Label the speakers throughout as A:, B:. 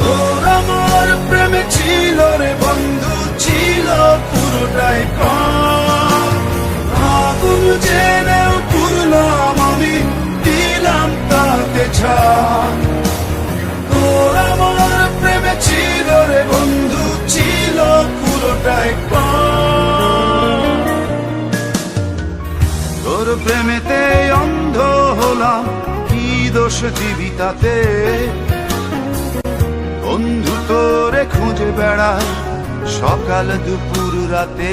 A: তোর আমার প্রেমে ছিল রে বন্ধু, ছিল পুরোটাই আগুন জেনেও পুরলাম আমি, দিলাম তাতে ছাপ। তোর আমার প্রেমে ছিল রে বন্ধু, ছিল পুরোটাই তোর প্রেমেতে দোষ তাতে বন্ধু তোরে খুঁজে বেড়ায় সকাল দুপুর রাতে।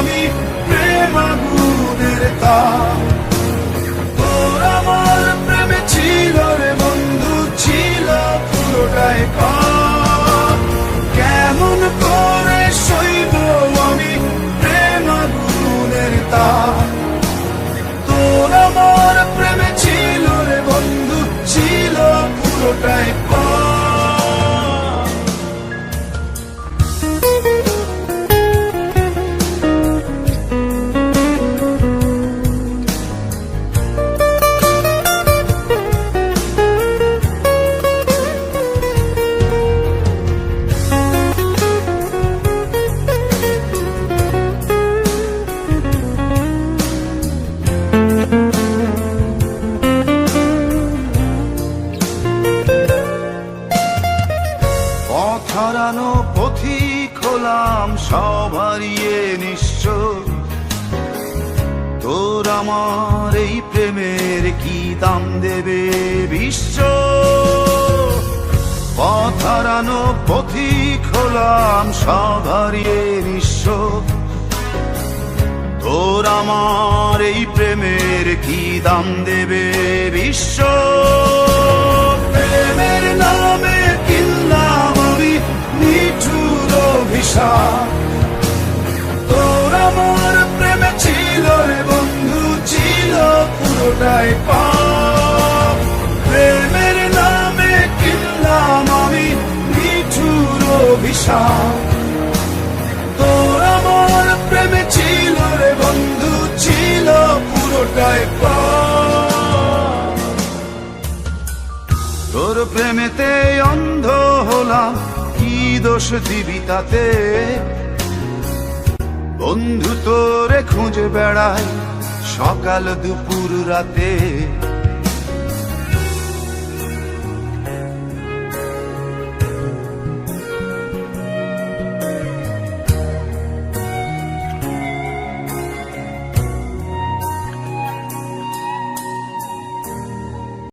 A: আমি প্রেম আগুনের হলাম সব হারিয়ে নিশ্চ তোর আমার এই প্রেমের কি দাম দেবে বিশ্ব? পথ হারানো পথিক হলাম সব হারিয়ে নিঃস্ব তোর আমার এই প্রেমের কি দাম দেবে বিশ্ব? পুরোটাই পাপ। প্রেমের নামে তোর আমার প্রেমে ছিল রে বন্ধু, ছিল পুরোটাই তোর প্রেমেতে অন্ধ হলাম, কি দোষ দিবি তাতে? বন্ধু তোরে খুঁজে বেড়ায় সকাল দুপুর রাতে